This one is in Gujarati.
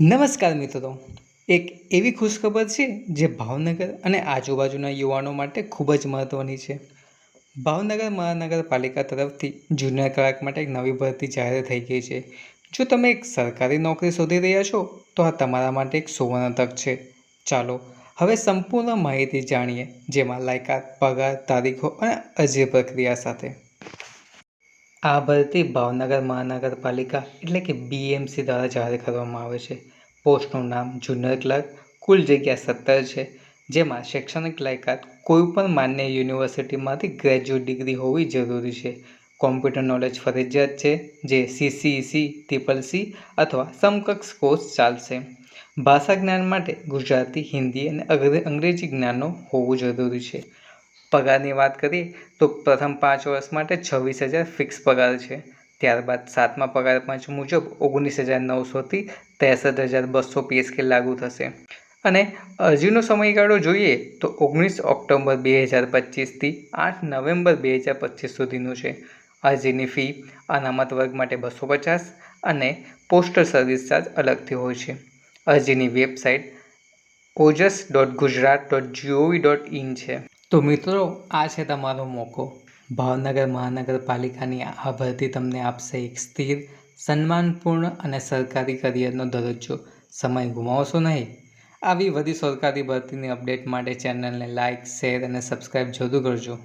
નમસ્કાર મિત્રો એક એવી ખુશખબર છે જે ભાવનગર અને આજુબાજુના યુવાનો માટે ખૂબ જ મહત્ત્વની છે. ભાવનગર મહાનગરપાલિકા તરફથી જુનિયર ક્લાર્ક માટે એક નવી ભરતી જાહેર થઈ ગઈ છે. જો તમે એક સરકારી નોકરી શોધી રહ્યા છો, તો આ તમારા માટે એક સુવર્ણ તક છે. ચાલો, હવે સંપૂર્ણ માહિતી જાણીએ જેમાં લાયકાત, પગાર, તારીખો અને અરજી પ્રક્રિયા સાથે. આ ભરતી ભાવનગર મહાનગરપાલિકા એટલે કે બીએમસી દ્વારા જાહેર કરવામાં આવે છે. પોસ્ટનું નામ જુનિયર ક્લર્ક, કુલ જગ્યા સત્તર છે, જેમાં શૈક્ષણિક લાયકાત કોઈપણ માન્ય યુનિવર્સિટીમાંથી ગ્રેજ્યુએટ ડિગ્રી હોવી જરૂરી છે. કોમ્પ્યુટર નોલેજ ફરજિયાત છે, જે સીસીઈસી ટ્રિપલ સી અથવા સમકક્ષ કોર્સ ચાલશે. ભાષા જ્ઞાન માટે ગુજરાતી, હિન્દી અને અગ્રે- અંગ્રેજી જ્ઞાનનો હોવું જરૂરી છે. પગારની વાત કરીએ તો પ્રથમ પાંચ વર્ષ માટે છવ્વીસ હજાર ફિક્સ પગાર છે. ત્યારબાદ સાતમા પગાર પાંચ મુજબ ઓગણીસ હજાર નવસોથી ત્રેસઠ હજાર બસો પીએસકે લાગુ થશે. અને અરજીનો સમયગાળો જોઈએ, તો ઓગણીસ ઓક્ટોબર બે હજાર પચીસથી આઠ નવેમ્બર બે હજાર પચીસ સુધીનું છે. અરજીની ફી અનામત વર્ગ માટે બસો પચાસ અને પોસ્ટલ સર્વિસ ચાર્જ અલગથી હોય છે. અરજીની website Ojas dot Gujarat dot G O V dot in છે. તો મિત્રો, આ છે તમારો મોકો. ભાવનગર મહાનગરપાલિકાની આ ભરતી તમને આપશે એક સ્થિર, સન્માનપૂર્ણ અને સરકારી કરિયરનો દરજ્જો. સમય ગુમાવશો નહીં? આવી બધી સરકારી ભરતીની અપડેટ માટે ચેનલને લાઇક શેર અને સબસ્ક્રાઈબ જરૂર કરજો.